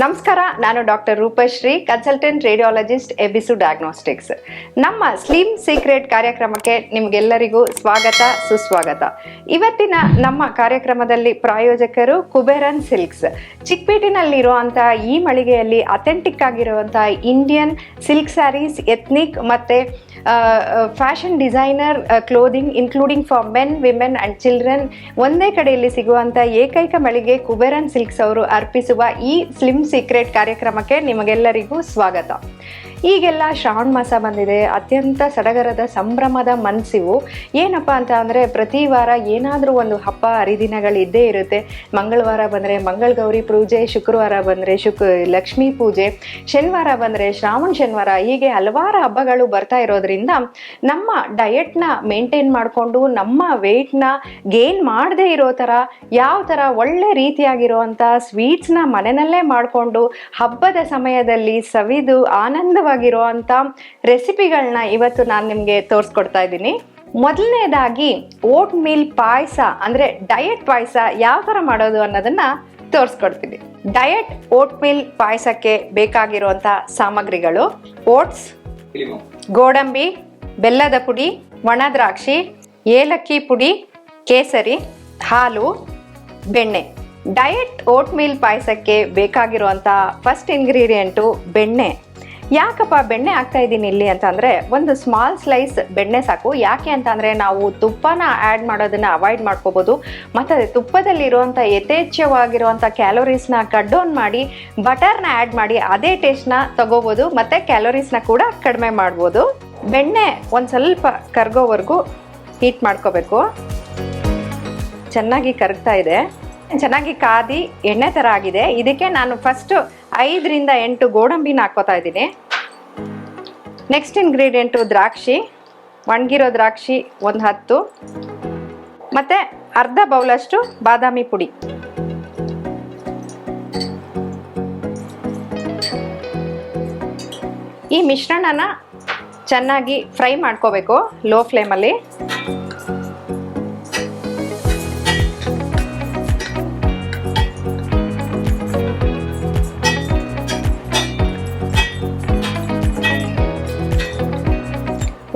ನಮಸ್ಕಾರ, ನಾನು doctor Roopashree consultant radiologist ಎಬಿಸು ಡಯಾಗ್ನೋಸ್ಟಿಕ್ಸ್ ನಮ್ಮ ಸ್ಲಿಮ್ ಸೀಕ್ರೆಟ್ ಕಾರ್ಯಕ್ರಮಕ್ಕೆ ನಿಮಗೆಲ್ಲರಿಗೂ ಸ್ವಾಗತ, ಸುಸ್ವಾಗತ. ಇವತ್ತಿನ ನಮ್ಮ ಕಾರ್ಯಕ್ರಮದಲ್ಲಿ ಪ್ರಾಯೋಜಕರು ಕುಬೇರನ್ ಸಿಲ್ಕ್ಸ್. ಚಿಕ್ಕಪೇಟಿನಲ್ಲಿರುವಂತಹ ಈ ಮಳಿಗೆಯಲ್ಲಿ ಅಥೆಂಟಿಕ್ ಆಗಿರುವಂತಹ ಇಂಡಿಯನ್ ಸಿಲ್ಕ್ ಸ್ಯಾರೀಸ್ ಎತ್ನಿಕ್ ಮತ್ತು fashion designer clothing including for men women and children ಒಂದೇ ಕಡೆಯಲ್ಲಿ ಸಿಗುವಂಥ ಏಕೈಕ ಮಳಿಗೆ ಕುಬೇರನ್ ಸಿಲ್ಕ್ಸ್ ಅವರು ಅರ್ಪಿಸುವ ಈ ಸ್ಲಿಮ್ ಸೀಕ್ರೆಟ್ ಕಾರ್ಯಕ್ರಮಕ್ಕೆ ನಿಮಗೆಲ್ಲರಿಗೂ ಸ್ವಾಗತ. ಈಗೆಲ್ಲ ಶ್ರಾವಣ ಮಾಸ ಬಂದಿದೆ. ಅತ್ಯಂತ ಸಡಗರದ ಸಂಭ್ರಮದ ಮನಸ್ಸಿವು ಏನಪ್ಪ ಅಂತ ಅಂದರೆ ಪ್ರತಿ ವಾರ ಏನಾದರೂ ಒಂದು ಹಬ್ಬ, ಹರಿದಿನಗಳು ಇದ್ದೇ ಇರುತ್ತೆ. ಮಂಗಳವಾರ ಬಂದರೆ ಮಂಗಳ ಗೌರಿ ಪೂಜೆ, ಶುಕ್ರವಾರ ಬಂದರೆ ಶುಕ್, ಲಕ್ಷ್ಮೀ ಪೂಜೆ, ಶನಿವಾರ ಬಂದರೆ ಶ್ರಾವಣ ಶನಿವಾರ. ಹೀಗೆ ಹಲವಾರು ಹಬ್ಬಗಳು ಬರ್ತಾ ಇರೋದ್ರಿಂದ ನಮ್ಮ ಡಯೆಟ್ನ ಮೇಂಟೈನ್ ಮಾಡಿಕೊಂಡು, ನಮ್ಮ ವೆಯ್ಟ್ನ ಗೇನ್ ಮಾಡದೇ ಇರೋ ಥರ, ಯಾವ ಥರ ಒಳ್ಳೆ ರೀತಿಯಾಗಿರುವಂಥ ಸ್ವೀಟ್ಸ್ನ ಮನೆಯಲ್ಲೇ ಮಾಡಿಕೊಂಡು, ಹಬ್ಬದ ಸಮಯದಲ್ಲಿ ಸವಿದು ಆನಂದವಾಗಿರುವಂಥ ರೆಸಿಪಿಗಳನ್ನ ಇವತ್ತು ನಾನು ನಿಮಗೆ ತೋರಿಸ್ಕೊಡ್ತಾ ಇದ್ದೀನಿ. ಮೊದಲನೇದಾಗಿ ಓಟ್ ಮೀಲ್ ಪಾಯಸ ಅಂದರೆ ಡಯಟ್ ಪಾಯಸ ಯಾವ ಥರ ಮಾಡೋದು ಅನ್ನೋದನ್ನ ತೋರಿಸ್ಕೊಡ್ತೀನಿ. ಡಯಟ್ ಓಟ್ ಮೀಲ್ ಪಾಯಸಕ್ಕೆ ಬೇಕಾಗಿರುವಂಥ ಸಾಮಗ್ರಿಗಳು ಓಟ್ಸ್ ಗೋಡಂಬಿ ಬೆಲ್ಲದ ಪುಡಿ ಒಣ ದ್ರಾಕ್ಷಿ ಏಲಕ್ಕಿ ಪುಡಿ ಕೇಸರಿ ಹಾಲು ಬೆಣ್ಣೆ. ಡಯಟ್ ಓಟ್ ಮೀಲ್ ಪಾಯಸಕ್ಕೆ ಬೇಕಾಗಿರುವಂಥ ಫಸ್ಟ್ ಇಂಗ್ರೀಡಿಯೆಂಟು ಬೆಣ್ಣೆ. ಯಾಕಪ್ಪ ಬೆಣ್ಣೆ ಹಾಕ್ತಾ ಇದ್ದೀನಿ ಇಲ್ಲಿ ಅಂತಂದರೆ ಒಂದು ಸ್ಮಾಲ್ ಸ್ಲೈಸ್ ಬೆಣ್ಣೆ ಸಾಕು. ಯಾಕೆ ಅಂತಂದರೆ ನಾವು ತುಪ್ಪನ ಆ್ಯಡ್ ಮಾಡೋದನ್ನು ಅವಾಯ್ಡ್ ಮಾಡ್ಕೋಬೋದು. ಮತ್ತು ತುಪ್ಪದಲ್ಲಿರುವಂಥ ಯಥೇಚ್ಛವಾಗಿರುವಂಥ ಕ್ಯಾಲೋರೀಸ್ನ ಕಟ್ ಡೌನ್ ಮಾಡಿ ಬಟರ್ನ ಆ್ಯಡ್ ಮಾಡಿ, ಅದೇ ಟೇಸ್ಟ್ನ ತಗೋಬೋದು. ಮತ್ತು ಕ್ಯಾಲೋರೀಸ್ನ ಕೂಡ ಕಡಿಮೆ ಮಾಡ್ಬೋದು. ಬೆಣ್ಣೆ ಒಂದು ಸ್ವಲ್ಪ ಕರ್ಗೋವರೆಗೂ ಹೀಟ್ ಮಾಡ್ಕೋಬೇಕು. ಚೆನ್ನಾಗಿ ಕರಗ್ತಾ ಇದೆ. ಚೆನ್ನಾಗಿ ಕಾದಿ ಎಣ್ಣೆ ಥರ ಆಗಿದೆ. ಇದಕ್ಕೆ ನಾನು ಫಸ್ಟ್ ಐದರಿಂದ ಎಂಟು ಗೋಡಂಬಿನ ಹಾಕೋತಾ ಇದ್ದೀನಿ. ನೆಕ್ಸ್ಟ್ ಇಂಗ್ರೀಡಿಯೆಂಟು ದ್ರಾಕ್ಷಿ. ಒಣಗಿರೋ ದ್ರಾಕ್ಷಿ ಒಂದು ಹತ್ತು. ಮತ್ತು ಅರ್ಧ ಬೌಲಷ್ಟು ಬಾದಾಮಿ ಪುಡಿ. ಈ ಮಿಶ್ರಣನ ಚೆನ್ನಾಗಿ ಫ್ರೈ ಮಾಡ್ಕೋಬೇಕು, ಲೋ ಫ್ಲೇಮಲ್ಲಿ.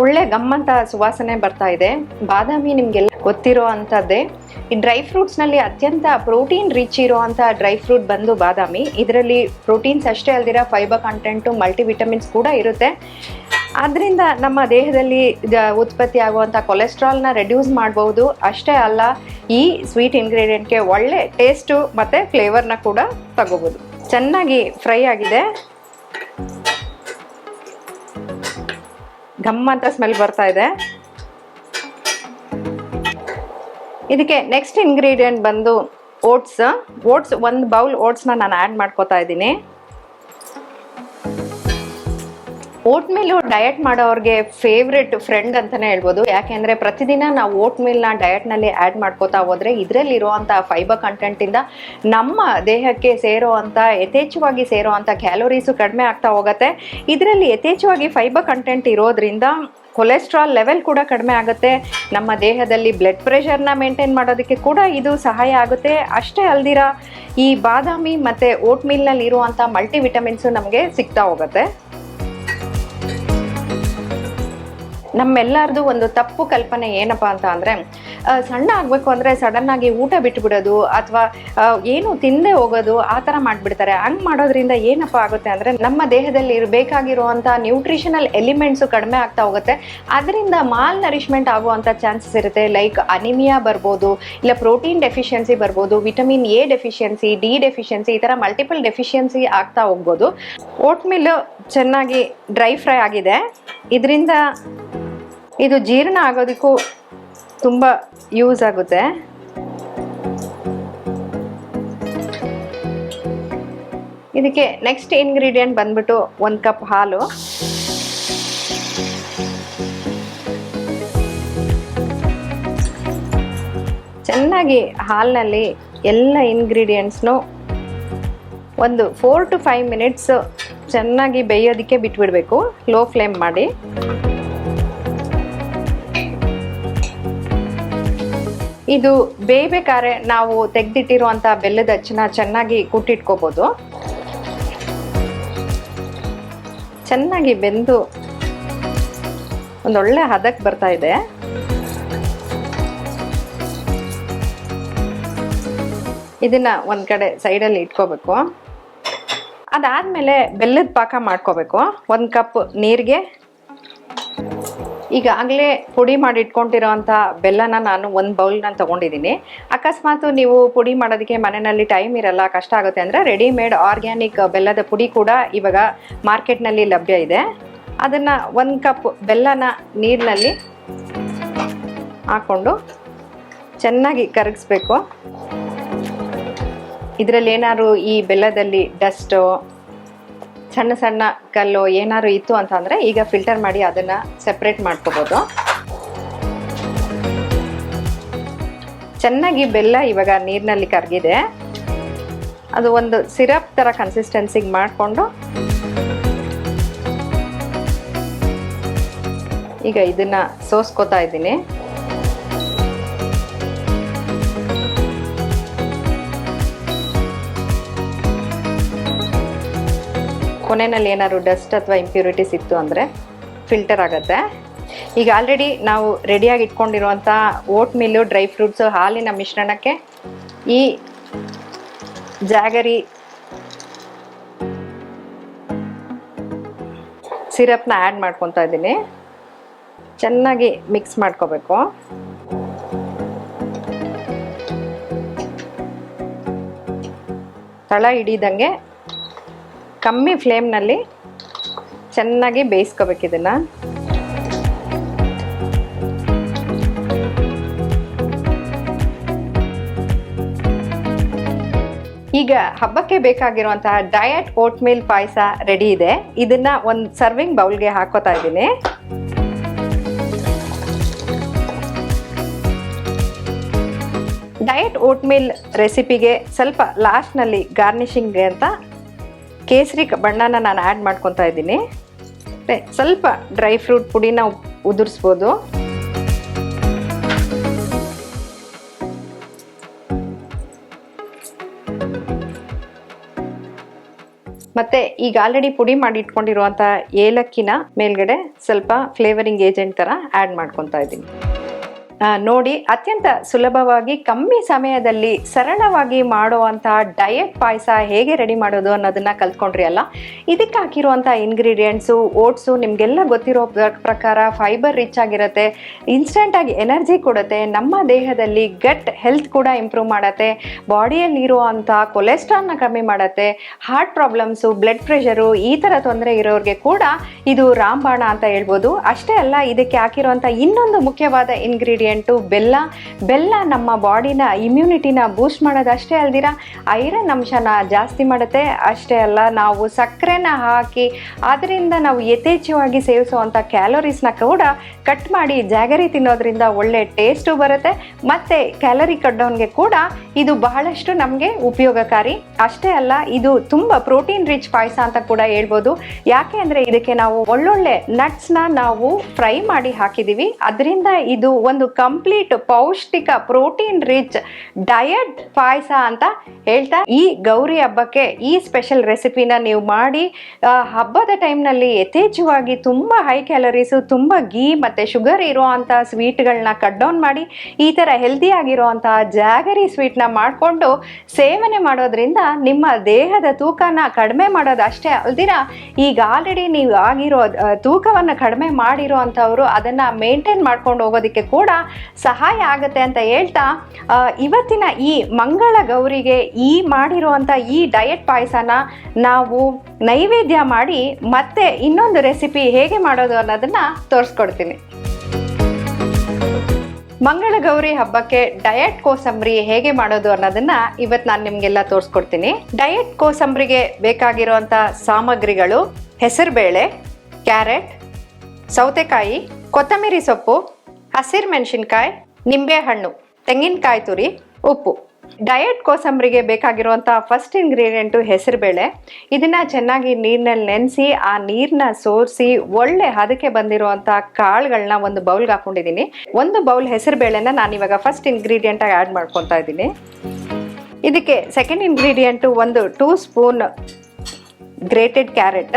ಒಳ್ಳೆ ಗಮ್ಮಂತ ಸುವಾಸನೆ ಬರ್ತಾ ಇದೆ. ಬಾದಾಮಿ ನಿಮಗೆಲ್ಲ ಗೊತ್ತಿರೋ ಅಂಥದ್ದೇ. ಈ ಡ್ರೈ ಫ್ರೂಟ್ಸ್ನಲ್ಲಿ ಅತ್ಯಂತ ಪ್ರೋಟೀನ್ ರಿಚ್ ಇರೋವಂಥ ಡ್ರೈ ಫ್ರೂಟ್ ಬಂದು ಬಾದಾಮಿ. ಇದರಲ್ಲಿ ಪ್ರೋಟೀನ್ಸ್ ಅಷ್ಟೇ ಅಲ್ದಿರ ಫೈಬರ್ ಕಂಟೆಂಟು ಮಲ್ಟಿವಿಟಮಿನ್ಸ್ ಕೂಡ ಇರುತ್ತೆ. ಆದ್ದರಿಂದ ನಮ್ಮ ದೇಹದಲ್ಲಿ ಉತ್ಪತ್ತಿ ಆಗುವಂಥ ಕೊಲೆಸ್ಟ್ರಾಲ್ನ ರೆಡ್ಯೂಸ್ ಮಾಡ್ಬೋದು. ಅಷ್ಟೇ ಅಲ್ಲ, ಈ ಸ್ವೀಟ್ ಇಂಗ್ರೀಡಿಯೆಂಟ್ಗೆ ಒಳ್ಳೆ ಟೇಸ್ಟು ಮತ್ತು ಫ್ಲೇವರ್ನ ಕೂಡ ತಗೋಬೋದು. ಚೆನ್ನಾಗಿ ಫ್ರೈ ಆಗಿದೆ. ಘಮ್ ಅಂತ ಸ್ಮೆಲ್ ಬರ್ತಾ ಇದೆ. ಇದಕ್ಕೆ ನೆಕ್ಸ್ಟ್ ಇಂಗ್ರೀಡಿಯೆಂಟ್ ಬಂದು ಓಟ್ಸ್ ಓಟ್ಸ್ ಒಂದು ಬೌಲ್ ಓಟ್ಸ್ನ ನಾನು ಆ್ಯಡ್ ಮಾಡ್ಕೋತಾ ಇದ್ದೀನಿ. ಓಟ್ ಮೀಲು ಡಯಟ್ ಮಾಡೋರಿಗೆ ಫೇವ್ರೆಟ್ ಫ್ರೆಂಡ್ ಅಂತಾನೆ ಹೇಳ್ಬೋದು. ಯಾಕೆಂದ್ರೆ ಪ್ರತಿದಿನ ನಾವು ಓಟ್ ಮೀಲ್ನ ಡಯಟ್ನಲ್ಲಿ ಆ್ಯಡ್ ಮಾಡ್ಕೋತಾ ಹೋದರೆ ಇದರಲ್ಲಿರುವಂಥ ಫೈಬರ್ ಕಂಟೆಂಟಿಂದ ನಮ್ಮ ದೇಹಕ್ಕೆ ಸೇರೋ ಅಂತ ಯಥೇಚ್ಛವಾಗಿ ಸೇರುವಂಥ ಕ್ಯಾಲೋರೀಸು ಕಡಿಮೆ ಆಗ್ತಾ ಹೋಗುತ್ತೆ. ಇದರಲ್ಲಿ ಯಥೇಚ್ಛವಾಗಿ ಫೈಬರ್ ಕಂಟೆಂಟ್ ಇರೋದ್ರಿಂದ ಕೊಲೆಸ್ಟ್ರಾಲ್ ಲೆವೆಲ್ ಕೂಡ ಕಡಿಮೆ ಆಗುತ್ತೆ. ನಮ್ಮ ದೇಹದಲ್ಲಿ ಬ್ಲಡ್ ಪ್ರೆಷರ್ನ ಮೇಂಟೈನ್ ಮಾಡೋದಕ್ಕೆ ಕೂಡ ಇದು ಸಹಾಯ ಆಗುತ್ತೆ. ಅಷ್ಟೇ ಅಲ್ದಿರ ಈ ಬಾದಾಮಿ ಮತ್ತು ಓಟ್ ಮೀಲ್ನಲ್ಲಿ ಇರುವಂಥ ಮಲ್ಟಿವಿಟಮಿನ್ಸು ನಮಗೆ ಸಿಗ್ತಾ ಹೋಗುತ್ತೆ. ನಮ್ಮೆಲ್ಲರದು ಒಂದು ತಪ್ಪು ಕಲ್ಪನೆ ಏನಪ್ಪ ಅಂತ ಅಂದರೆ ಸಣ್ಣ ಆಗಬೇಕು ಅಂದರೆ ಸಡನ್ನಾಗಿ ಊಟ ಬಿಟ್ಬಿಡೋದು ಅಥವಾ ಏನು ತಿಂದೆ ಹೋಗೋದು ಆ ಥರ ಮಾಡಿಬಿಡ್ತಾರೆ. ಹಂಗೆ ಮಾಡೋದ್ರಿಂದ ಏನಪ್ಪ ಆಗುತ್ತೆ ಅಂದರೆ, ನಮ್ಮ ದೇಹದಲ್ಲಿ ಇರಬೇಕಾಗಿರುವಂಥ ನ್ಯೂಟ್ರಿಷನಲ್ ಎಲಿಮೆಂಟ್ಸು ಕಡಿಮೆ ಆಗ್ತಾ ಹೋಗುತ್ತೆ. ಅದರಿಂದ ಮಾಲ್ ನರಿಷ್ಮೆಂಟ್ ಆಗುವಂಥ ಚಾನ್ಸಸ್ ಇರುತ್ತೆ. ಲೈಕ್ ಅನಿಮಿಯಾ ಬರ್ಬೋದು, ಇಲ್ಲ ಪ್ರೋಟೀನ್ ಡೆಫಿಷಿಯನ್ಸಿ ಬರ್ಬೋದು vitamin A deficiency D deficiency ಈ ಥರ ಮಲ್ಟಿಪಲ್ ಡೆಫಿಷಿಯನ್ಸಿ ಆಗ್ತಾ ಹೋಗ್ಬೋದು. ಓಟ್ ಮಿಲ್ ಚೆನ್ನಾಗಿ ಡ್ರೈ ಫ್ರೈ ಆಗಿದೆ. ಇದರಿಂದ ಇದು ಜೀರ್ಣ ಆಗೋದಕ್ಕೂ ತುಂಬ ಯೂಸ್ ಆಗುತ್ತೆ. ಇದಕ್ಕೆ ನೆಕ್ಸ್ಟ್ ಇಂಗ್ರೀಡಿಯೆಂಟ್ ಬಂದ್ಬಿಟ್ಟು ಒಂದು ಕಪ್ ಹಾಲು. ಚೆನ್ನಾಗಿ ಹಾಲಿನಲ್ಲಿ ಎಲ್ಲ ಇಂಗ್ರೀಡಿಯೆಂಟ್ಸ್ನು ಒಂದು ಫೋರ್ ಟು ಫೈವ್ ಮಿನಿಟ್ಸ್ ಚೆನ್ನಾಗಿ ಬೇಯೋದಕ್ಕೆ ಬಿಟ್ಬಿಡಬೇಕು. ಲೋ ಫ್ಲೇಮ್ ಮಾಡಿ. ಇದು ಬೇಯಬೇಕಾದ್ರೆ ನಾವು ತೆಗೆದಿಟ್ಟಿರುವಂಥ ಬೆಲ್ಲದ ಅಚ್ಚನ ಚೆನ್ನಾಗಿ ಕುಟ್ಟಿಟ್ಕೋಬೋದು. ಚೆನ್ನಾಗಿ ಬೆಂದು ಒಂದೊಳ್ಳೆ ಹದಕ್ಕೆ ಬರ್ತಾ ಇದೆ. ಇದನ್ನ ಒಂದ್ ಕಡೆ ಸೈಡಲ್ಲಿ ಇಟ್ಕೋಬೇಕು. ಅದಾದಮೇಲೆ ಬೆಲ್ಲದ ಪಾಕ ಮಾಡ್ಕೋಬೇಕು. ಒಂದು ಕಪ್ ನೀರಿಗೆ ಈಗಾಗಲೇ ಪುಡಿ ಮಾಡಿ ಇಟ್ಕೊಂಡಿರೋಂಥ ಬೆಲ್ಲನ ನಾನು ಒಂದು ಬೌಲ್ನ ತೊಗೊಂಡಿದ್ದೀನಿ. ಅಕಸ್ಮಾತ್ ನೀವು ಪುಡಿ ಮಾಡೋದಕ್ಕೆ ಮನೆಯಲ್ಲಿ ಟೈಮ್ ಇರಲ್ಲ, ಕಷ್ಟ ಆಗುತ್ತೆ ಅಂದರೆ ರೆಡಿಮೇಡ್ ಆರ್ಗ್ಯಾನಿಕ್ ಬೆಲ್ಲದ ಪುಡಿ ಕೂಡ ಇವಾಗ ಮಾರ್ಕೆಟ್ನಲ್ಲಿ ಲಭ್ಯ ಇದೆ. ಅದನ್ನು ಒಂದು ಕಪ್ ಬೆಲ್ಲನ ನೀರಿನಲ್ಲಿ ಹಾಕ್ಕೊಂಡು ಚೆನ್ನಾಗಿ ಕರಗಿಸ್ಬೇಕು. ಇದರಲ್ಲಿ ಏನಾದ್ರು ಈ ಬೆಲ್ಲದಲ್ಲಿ ಡಸ್ಟು ಸಣ್ಣ ಸಣ್ಣ ಕಲ್ಲು ಏನಾದ್ರು ಇತ್ತು ಅಂತಂದರೆ ಈಗ ಫಿಲ್ಟರ್ ಮಾಡಿ ಅದನ್ನು ಸೆಪ್ರೇಟ್ ಮಾಡ್ಕೋಬೋದು. ಚೆನ್ನಾಗಿ ಬೆಲ್ಲ ಇವಾಗ ನೀರಿನಲ್ಲಿ ಕರಗಿದೆ ಅದು ಒಂದು ಸಿರಪ್ ಥರ ಕನ್ಸಿಸ್ಟೆನ್ಸಿಗೆ ಮಾಡಿಕೊಂಡು ಈಗ ಇದನ್ನ ಸೋಸ್ಕೋತಾ ಇದ್ದೀನಿ. ಕೊನೆಯಲ್ಲಿ ಏನಾದ್ರು ಡಸ್ಟ್ ಅಥವಾ ಇಂಪ್ಯೂರಿಟೀಸ್ ಇತ್ತು ಅಂದರೆ ಫಿಲ್ಟರ್ ಆಗುತ್ತೆ. ಈಗ ಆಲ್ರೆಡಿ ನಾವು ರೆಡಿಯಾಗಿ ಇಟ್ಕೊಂಡಿರುವಂಥ ಓಟ್ ಮಿಲ್ಲು ಡ್ರೈ ಫ್ರೂಟ್ಸು ಹಾಲಿನ ಮಿಶ್ರಣಕ್ಕೆ ಈ ಜಾಗರಿ ಸಿರಪ್ನ ಆ್ಯಡ್ ಮಾಡ್ಕೊತಾ ಇದ್ದೀನಿ. ಚೆನ್ನಾಗಿ ಮಿಕ್ಸ್ ಮಾಡ್ಕೋಬೇಕು. ತಳ ಹಿಡಿದಂಗೆ ಕಮ್ಮಿ ಫ್ಲೇಮ್ನಲ್ಲಿ ಚೆನ್ನಾಗಿ ಬೇಯಿಸ್ಕೋಬೇಕು ಇದನ್ನು. ಈಗ ಹಬ್ಬಕ್ಕೆ ಬೇಕಾಗಿರುವಂತಹ ಡಯಟ್ ಓಟ್ ಮೀಲ್ ಪಾಯಸ ರೆಡಿ ಇದೆ. ಇದನ್ನ ಒಂದು ಸರ್ವಿಂಗ್ ಬೌಲ್ಗೆ ಹಾಕೋತಾ ಇದ್ದೀನಿ. ಡಯಟ್ ಓಟ್ ಮೀಲ್ ರೆಸಿಪಿಗೆ ಸ್ವಲ್ಪ ಲಾಸ್ಟ್ನಲ್ಲಿ ಗಾರ್ನಿಷಿಂಗ್ಗೆ ಅಂತ ಕೇಸರಿ ಬಣ್ಣನ ನಾನು ಆ್ಯಡ್ ಮಾಡ್ಕೊತಾ ಇದ್ದೀನಿ. ಸ್ವಲ್ಪ ಡ್ರೈ ಫ್ರೂಟ್ ಪುಡಿನ ಉದುರಿಸ್ಬೋದು. ಮತ್ತೆ ಈಗ ಆಲ್ರೆಡಿ ಪುಡಿ ಮಾಡಿ ಇಟ್ಕೊಂಡಿರುವಂತಹ ಏಲಕ್ಕಿನ ಮೇಲ್ಗಡೆ ಸ್ವಲ್ಪ ಫ್ಲೇವರಿಂಗ್ ಏಜೆಂಟ್ ಥರ ಆ್ಯಡ್ ಮಾಡ್ಕೊತಾ ಇದ್ದೀನಿ. ನೋಡಿ, ಅತ್ಯಂತ ಸುಲಭವಾಗಿ ಕಮ್ಮಿ ಸಮಯದಲ್ಲಿ ಸರಳವಾಗಿ ಮಾಡುವಂತಹ ಡಯಟ್ ಪಾಯಸ ಹೇಗೆ ರೆಡಿ ಮಾಡೋದು ಅನ್ನೋದನ್ನ ಕಲ್ತ್ಕೊಂಡ್ರಿ ಅಲ್ಲ? ಇದಕ್ಕೆ ಹಾಕಿರುವಂಥ ಇಂಗ್ರೀಡಿಯೆಂಟ್ಸು ಓಟ್ಸು ನಿಮಗೆಲ್ಲ ಗೊತ್ತಿರೋ ಪ್ರ- ಪ್ರಕಾರ ಫೈಬರ್ ರಿಚ್ ಆಗಿರುತ್ತೆ ಇನ್ಸ್ಟೆಂಟ್ ಆಗಿ ಎನರ್ಜಿ ಕೊಡುತ್ತೆ, ನಮ್ಮ ದೇಹದಲ್ಲಿ ಗಟ್ ಹೆಲ್ತ್ ಕೂಡ ಇಂಪ್ರೂವ್ ಮಾಡುತ್ತೆ ಬಾಡಿಯಲ್ಲಿ ಇರುವಂಥ ಕೊಲೆಸ್ಟ್ರಾಲ್ನ ಕಮ್ಮಿ ಮಾಡುತ್ತೆ ಹಾರ್ಟ್ ಪ್ರಾಬ್ಲಮ್ಸು ಬ್ಲಡ್ ಪ್ರೆಷರು ಈ ಥರ ತೊಂದರೆ ಇರೋರಿಗೆ ಕೂಡ ಇದು ರಾಮಬಾಣ ಅಂತ ಹೇಳ್ಬೋದು. ಅಷ್ಟೇ ಅಲ್ಲ, ಇದಕ್ಕೆ ಹಾಕಿರುವಂಥ ಇನ್ನೊಂದು ಮುಖ್ಯವಾದ ಇಂಗ್ರೀಡಿಯೆಂಟು ಬೆಲ್ಲ ಬೆಲ್ಲ ನಮ್ಮ ಬಾಡಿನ ಇಮ್ಯುನಿಟಿನ ಬೂಸ್ಟ್ ಮಾಡೋದಷ್ಟೇ ಅಲ್ದಿರ? ಐರನ್ ಅಂಶನ ಜಾಸ್ತಿ ಮಾಡುತ್ತೆ. ಅಷ್ಟೇ ಅಲ್ಲ, ನಾವು ಸಕ್ಕರೆನ ಹಾಕಿ ಅದರಿಂದ ನಾವು ಯಥೇಚ್ಛವಾಗಿ ಸೇವಿಸುವಂಥ ಕ್ಯಾಲೋರೀಸ್ನ ಕೂಡ ಕಟ್ ಮಾಡಿ ಜಾಗರಿ ತಿನ್ನೋದ್ರಿಂದ ಒಳ್ಳೆ ಟೇಸ್ಟು ಬರುತ್ತೆ. ಮತ್ತು ಕ್ಯಾಲರಿ ಕಟ್ ಡೌನ್ಗೆ ಕೂಡ ಇದು ಬಹಳಷ್ಟು ನಮಗೆ ಉಪಯೋಗಕಾರಿ. ಅಷ್ಟೇ ಅಲ್ಲ, ಇದು ತುಂಬ ಪ್ರೋಟೀನ್ ರಿಚ್ ಪಾಯಸ ಅಂತ ಕೂಡ ಹೇಳ್ಬೋದು. ಯಾಕೆ ಅಂದರೆ ಇದಕ್ಕೆ ನಾವು ಒಳ್ಳೊಳ್ಳೆ ನಟ್ಸ್ನ ನಾವು ಫ್ರೈ ಮಾಡಿ ಹಾಕಿದ್ದೀವಿ ಅದರಿಂದ ಇದು ಒಂದು ಕಂಪ್ಲೀಟ್ ಪೌಷ್ಟಿಕ ಪ್ರೋಟೀನ್ ರಿಚ್ ಡಯಟ್ ಪಾಯಸ ಅಂತ ಹೇಳ್ತಾ ಈ ಗೌರಿ ಹಬ್ಬಕ್ಕೆ ಈ ಸ್ಪೆಷಲ್ ರೆಸಿಪಿನ ನೀವು ಮಾಡಿ ಹಬ್ಬದ ಟೈಮ್ನಲ್ಲಿ ಯಥೇಚ್ಛವಾಗಿ ತುಂಬ ಹೈ ಕ್ಯಾಲರೀಸು ತುಂಬ ಗೀ ಮತ್ತು ಶುಗರ್ ಇರುವಂಥ ಸ್ವೀಟ್ಗಳನ್ನ ಕಟ್ ಡೌನ್ ಮಾಡಿ, ಈ ಥರ ಹೆಲ್ದಿ ಆಗಿರುವಂಥ ಜಾಗರಿ ಸ್ವೀಟ್ನ ಮಾಡಿಕೊಂಡು ಸೇವನೆ ಮಾಡೋದ್ರಿಂದ ನಿಮ್ಮ ದೇಹದ ತೂಕನ ಕಡಿಮೆ ಮಾಡೋದು ಅಷ್ಟೇ ಅಲ್ದಿರ ಈಗ ಆಲ್ರೆಡಿ ನೀವು ಆಗಿರೋ ತೂಕವನ್ನು ಕಡಿಮೆ ಮಾಡಿರೋ ಅಂಥವ್ರು ಅದನ್ನು ಮೇಂಟೈನ್ ಮಾಡ್ಕೊಂಡು ಹೋಗೋದಕ್ಕೆ ಕೂಡ ಸಹಾಯ ಆಗುತ್ತೆ ಅಂತ ಹೇಳ್ತಾ ಇವತ್ತಿನ ಈ ಮಂಗಳ ಗೌರಿಗೆ ಈ ಮಾಡಿರುವಂಥ ಈ ಡಯಟ್ ಪಾಯಸನ ನಾವು ನೈವೇದ್ಯ ಮಾಡಿ ಮತ್ತೆ ಇನ್ನೊಂದು ರೆಸಿಪಿ ಹೇಗೆ ಮಾಡೋದು ಅನ್ನೋದನ್ನ ತೋರಿಸ್ಕೊಡ್ತೀನಿ. ಮಂಗಳ ಗೌರಿ ಹಬ್ಬಕ್ಕೆ ಡಯಟ್ ಕೋಸಂಬರಿ ಹೇಗೆ ಮಾಡೋದು ಅನ್ನೋದನ್ನ ಇವತ್ತು ನಾನು ನಿಮಗೆಲ್ಲ ತೋರಿಸ್ಕೊಡ್ತೀನಿ. ಡಯಟ್ ಕೋಸಂಬರಿಗೆ ಬೇಕಾಗಿರುವಂಥ ಸಾಮಗ್ರಿಗಳು ಹೆಸರುಬೇಳೆ, ಕ್ಯಾರೆಟ್, ಸೌತೆಕಾಯಿ, ಕೊತ್ತಂಬರಿ ಸೊಪ್ಪು ಹಸಿರು ಮೆಣಸಿನ್ಕಾಯಿ, ನಿಂಬೆಹಣ್ಣು, ತೆಂಗಿನಕಾಯಿ ತುರಿ, ಉಪ್ಪು. ಡಯಟ್ ಕೋಸಂಬರಿಗೆ ಬೇಕಾಗಿರುವಂಥ ಫಸ್ಟ್ ಇಂಗ್ರೀಡಿಯೆಂಟು ಹೆಸರುಬೇಳೆ. ಇದನ್ನು ಚೆನ್ನಾಗಿ ನೀರಿನಲ್ಲಿ ನೆನೆಸಿ, ಆ ನೀರನ್ನ ಸೋರಿಸಿ, ಒಳ್ಳೆ ಹದಕ್ಕೆ ಬಂದಿರುವಂಥ ಕಾಳುಗಳನ್ನ ಒಂದು ಬೌಲ್ಗೆ ಹಾಕೊಂಡಿದ್ದೀನಿ ಒಂದು ಬೌಲ್ ಹೆಸರುಬೇಳೆನ ನಾನು ಇವಾಗ ಫಸ್ಟ್ ಇಂಗ್ರೀಡಿಯೆಂಟಾಗಿ ಆ್ಯಡ್ ಮಾಡ್ಕೊತಾ ಇದ್ದೀನಿ. ಇದಕ್ಕೆ ಸೆಕೆಂಡ್ ಇಂಗ್ರೀಡಿಯೆಂಟು ಒಂದು ಟೂ ಸ್ಪೂನ್ ಗ್ರೇಟೆಡ್ ಕ್ಯಾರೆಟ್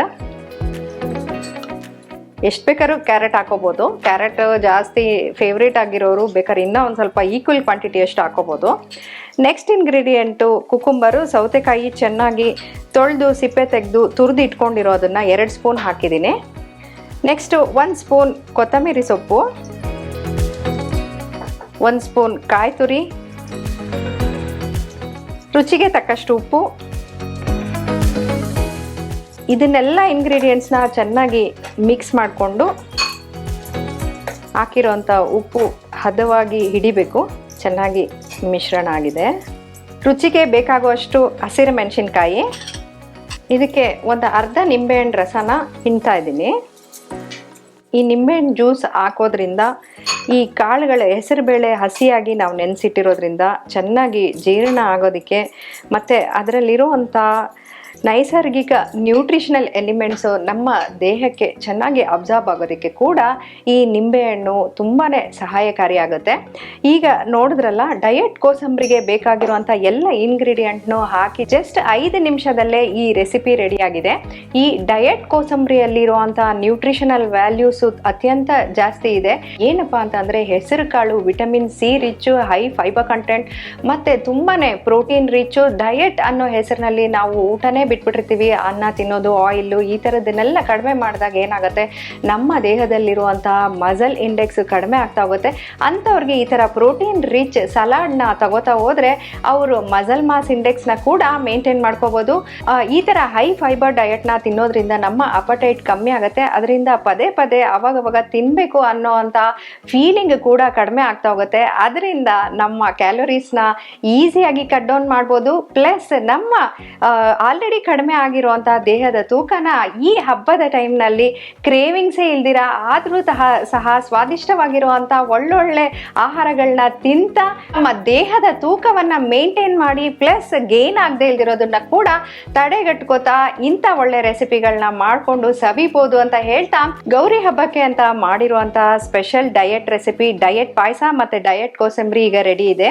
ಎಷ್ಟು ಬೇಕಾದ್ರೂ ಕ್ಯಾರೆಟ್ ಹಾಕೋಬೋದು. ಕ್ಯಾರೆಟ್ ಜಾಸ್ತಿ ಫೇವ್ರೇಟ್ ಆಗಿರೋರು ಬೇಕಾದ್ರೆ ಇನ್ನೂ ಒಂದು ಸ್ವಲ್ಪ ಈಕ್ವಲ್ ಕ್ವಾಂಟಿಟಿ ಅಷ್ಟು ಹಾಕೋಬೋದು. ನೆಕ್ಸ್ಟ್ ಇಂಗ್ರೀಡಿಯೆಂಟು ಕುಕುಂಬರು ಸೌತೆಕಾಯಿ ಚೆನ್ನಾಗಿ ತೊಳೆದು ಸಿಪ್ಪೆ ತೆಗೆದು ತುರಿದು ಇಟ್ಕೊಂಡಿರೋದನ್ನು ಎರಡು ಸ್ಪೂನ್ ಹಾಕಿದ್ದೀನಿ. ನೆಕ್ಸ್ಟು ಒಂದು ಸ್ಪೂನ್ ಕೊತ್ತಂಬರಿ ಸೊಪ್ಪು. ಒಂದು ಸ್ಪೂನ್ ಕಾಯಿ ತುರಿ. ರುಚಿಗೆ ತಕ್ಕಷ್ಟು ಉಪ್ಪು. ಇದನ್ನೆಲ್ಲ ಇಂಗ್ರೀಡಿಯೆಂಟ್ಸ್ನ ಚೆನ್ನಾಗಿ ಮಿಕ್ಸ್ ಮಾಡಿಕೊಂಡು ಹಾಕಿರೋಂಥ ಉಪ್ಪು ಹದವಾಗಿ ಹಿಡಿಬೇಕು. ಚೆನ್ನಾಗಿ ಮಿಶ್ರಣ ಆಗಿದೆ. ರುಚಿಗೆ ಬೇಕಾಗುವಷ್ಟು ಹಸಿರು ಮೆಣಸಿನ್ಕಾಯಿ. ಇದಕ್ಕೆ ಒಂದು ಅರ್ಧ ನಿಂಬೆಹಣ್ಣು ರಸನ ಹಿಂಡ್ತಾ ಇದ್ದೀನಿ. ಈ ನಿಂಬೆಹಣ್ಣು ಜ್ಯೂಸ್ ಹಾಕೋದ್ರಿಂದ ಈ ಕಾಳುಗಳ ಹೆಸರುಬೇಳೆ ಹಸಿಯಾಗಿ ನಾವು ನೆನೆಸಿಟ್ಟಿರೋದ್ರಿಂದ ಚೆನ್ನಾಗಿ ಜೀರ್ಣ ಆಗೋದಕ್ಕೆ ಮತ್ತು ಅದರಲ್ಲಿರುವಂಥ ನೈಸರ್ಗಿಕ ನ್ಯೂಟ್ರಿಷನಲ್ ಎಲಿಮೆಂಟ್ಸು ನಮ್ಮ ದೇಹಕ್ಕೆ ಚೆನ್ನಾಗಿ ಅಬ್ಸಾರ್ಬ್ ಆಗೋದಕ್ಕೆ ಕೂಡ ಈ ನಿಂಬೆಹಣ್ಣು ತುಂಬಾ ಸಹಾಯಕಾರಿಯಾಗುತ್ತೆ. ಈಗ ನೋಡಿದ್ರಲ್ಲ, ಡಯಟ್ ಕೋಸಂಬರಿಗೆ ಬೇಕಾಗಿರುವಂಥ ಎಲ್ಲ ಇಂಗ್ರೀಡಿಯೆಂಟ್ನು ಹಾಕಿ ಜಸ್ಟ್ ಐದು ನಿಮಿಷದಲ್ಲೇ ಈ ರೆಸಿಪಿ ರೆಡಿಯಾಗಿದೆ. ಈ ಡಯಟ್ ಕೋಸಂಬರಿಯಲ್ಲಿರುವಂಥ ನ್ಯೂಟ್ರಿಷನಲ್ ವ್ಯಾಲ್ಯೂಸು ಅತ್ಯಂತ ಜಾಸ್ತಿ ಇದೆ. ಏನಪ್ಪ ಅಂತಂದರೆ, ಹೆಸರು ಕಾಳು, vitamin C rich high fibre content ಮತ್ತು ತುಂಬಾ ಪ್ರೋಟೀನ್ ರಿಚ್ಚು ಡಯಟ್ ಅನ್ನೋ ಹೆಸರಿನಲ್ಲಿ ನಾವು ಊಟನೇ ಬಿಟ್ಬಿಟ್ಟಿರ್ತೀವಿ, ಅನ್ನ ತಿನ್ನೋದು ಆಯಿಲು ಈ ಥರದನ್ನೆಲ್ಲ ಕಡಿಮೆ ಮಾಡಿದಾಗ ಏನಾಗುತ್ತೆ? ನಮ್ಮ ದೇಹದಲ್ಲಿರುವಂತಹ ಮಸಲ್ ಇಂಡೆಕ್ಸ್ ಕಡಿಮೆ ಆಗ್ತಾ ಹೋಗುತ್ತೆ. ಅಂಥವ್ರಿಗೆ ಈ ಥರ ಪ್ರೋಟೀನ್ ರಿಚ್ ಸಲಾಡ್ನ ತಗೋತಾ ಹೋದರೆ ಅವರು ಮಸಲ್ ಮಾಸ್ ಇಂಡೆಕ್ಸ್ನ ಕೂಡ ಮೇಂಟೈನ್ ಮಾಡ್ಕೋಬೋದು. ಈ ಥರ ಹೈ ಫೈಬರ್ ಡಯಟ್ನ ತಿನ್ನೋದ್ರಿಂದ ನಮ್ಮ ಅಪಟೈಟ್ ಕಮ್ಮಿ ಆಗುತ್ತೆ. ಅದರಿಂದ ಪದೇ ಪದೇ ಅವಾಗವಾಗ ತಿನ್ನಬೇಕು ಅನ್ನೋ ಅಂಥ ಫೀಲಿಂಗ್ ಕೂಡ ಕಡಿಮೆ ಆಗ್ತಾ ಹೋಗುತ್ತೆ. ಅದರಿಂದ ನಮ್ಮ ಕ್ಯಾಲೋರೀಸ್ನ ಈಸಿಯಾಗಿ ಕಟ್ ಡೌನ್ ಮಾಡ್ಬೋದು. ಪ್ಲಸ್ ನಮ್ಮ ಆಲ್ರೆಡಿ ಕಡಿಮೆ ಆಗಿರುವಂತಹ ದೇಹದ ತೂಕನ ಈ ಹಬ್ಬದ ಟೈಮ್ನಲ್ಲಿ ಕ್ರೇವಿಂಗ್ಸೇ ಇಲ್ದಿರ, ಆದರೂ ಸಹ ಸಹ ಸ್ವಾದಿಷ್ಟವಾಗಿರುವಂಥ ಒಳ್ಳೊಳ್ಳೆ ಆಹಾರಗಳನ್ನ ತಿಂತ ನಮ್ಮ ದೇಹದ ತೂಕವನ್ನು ಮೇಂಟೈನ್ ಮಾಡಿ ಪ್ಲಸ್ ಗೇನ್ ಆಗದೆ ಇಲ್ದಿರೋದನ್ನ ಕೂಡ ತಡೆಗಟ್ಕೋತಾ ಇಂಥ ಒಳ್ಳೆ ರೆಸಿಪಿಗಳನ್ನ ಮಾಡಿಕೊಂಡು ಸವಿಬೋದು ಅಂತ ಹೇಳ್ತಾ ಗೌರಿ ಹಬ್ಬಕ್ಕೆ ಅಂತ ಮಾಡಿರುವಂತಹ ಸ್ಪೆಷಲ್ ಡಯಟ್ ರೆಸಿಪಿ ಡಯಟ್ ಪಾಯಸ ಮತ್ತು ಡಯಟ್ ಕೋಸಂಬರಿ ಈಗ ರೆಡಿ ಇದೆ.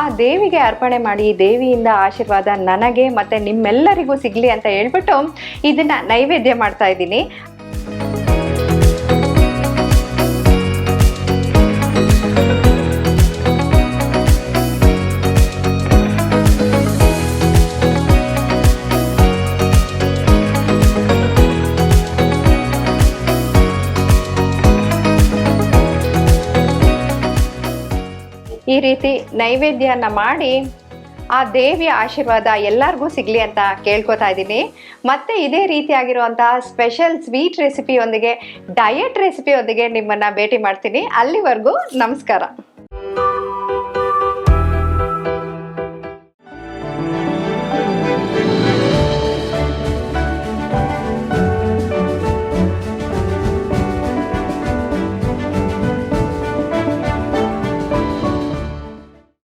ಆ ದೇವಿಗೆ ಅರ್ಪಣೆ ಮಾಡಿ, ದೇವಿಯಿಂದ ಆಶೀರ್ವಾದ ನನಗೆ ಮತ್ತು ನಿಮ್ಮೆಲ್ಲರಿಗೂ ಸಿಗಲಿ ಅಂತ ಹೇಳ್ಬಿಟ್ಟು ಇದನ್ನ ನೈವೇದ್ಯ ಮಾಡ್ತಾ ಇದ್ದೀನಿ. ಈ ರೀತಿ ನೈವೇದ್ಯನ ಮಾಡಿ ಆ ದೇವಿಯ ಆಶೀರ್ವಾದ ಎಲ್ಲರಿಗೂ ಸಿಗಲಿ ಅಂತ ಕೇಳ್ಕೊತಾ ಇದ್ದೀನಿ. ಮತ್ತೆ ಇದೇ ರೀತಿಯಾಗಿರುವಂತಹ ಸ್ಪೆಷಲ್ ಸ್ವೀಟ್ ರೆಸಿಪಿಯೊಂದಿಗೆ ಡಯಟ್ ರೆಸಿಪಿಯೊಂದಿಗೆ ನಿಮ್ಮನ್ನ ಭೇಟಿ ಮಾಡ್ತೀನಿ. ಅಲ್ಲಿವರೆಗೂ ನಮಸ್ಕಾರ.